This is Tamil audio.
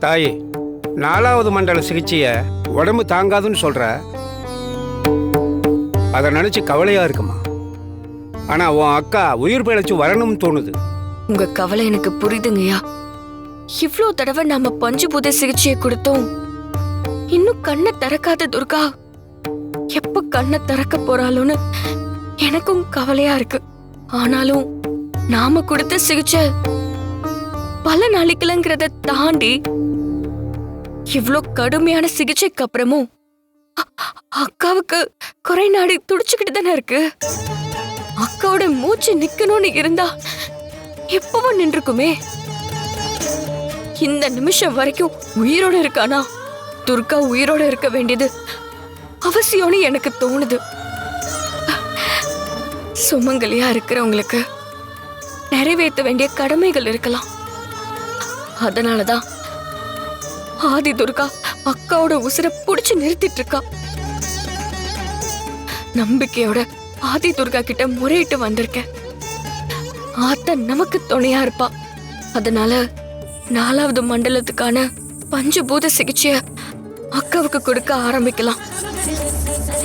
தாயே நாலாவது மண்டல சிகிச்சையை உடம்பு தாங்காதுன்னு சொல்ற. அதை நினச்சி கவலையா இருக்குமா? ஆனா உன் அக்கா உயிர் பிழைச்சி வரணும்னு தோணுது. உங்க கவலை எனக்கு புரியுதுங்கய்யா. இவ்வளோ தடவை நாம பஞ்சபூத சிகிச்சையை கொடுத்தோம். இன்னும் கண்ணை திறக்காத துர்கா. எப்ப கண்ணை திறக்க போறாளோன்னு எனக்கும் கவலையா இருக்கு. ஆனாலும் நாம கொடுத்த சிகிச்சை பல நாளைக்குலங்கிறத தாண்டி இவ்ளோ கடுமையான சிகிச்சைக்கு அப்புறமும் அக்காவுக்கு குறை நாடி துடிச்சுக்கிட்டு தானே இருக்கு? அக்காவோட மூச்சு நிக்கணும்னு இருந்தா எப்பவும் நின்றுக்குமே? இந்த நிமிஷம் வரைக்கும் உயிரோட இருக்கானா? துர்கா உயிரோட இருக்க வேண்டியது அவசியம்னு எனக்கு தோணுது. சுமங்கலியா இருக்கிறவங்களுக்கு நிறைவேற்ற வேண்டிய கடமைகள் இருக்கலாம். அதனாலதான் ஆதி துர்கா அக்காவோட உசுரை புடிச்சு நிறுத்திட்டு இருக்கா நம்பிக்கையோட ஆதி துர்கா கிட்ட முறையிட்டு வந்திருக்கேன். ஆத்தா நமக்கு துணையா இருப்பா. அதனால நாலாவது மண்டலத்துக்கான பஞ்சபூத சிகிச்சைய அக்காவுக்கு கொடுக்க ஆரம்பிக்கலாம்.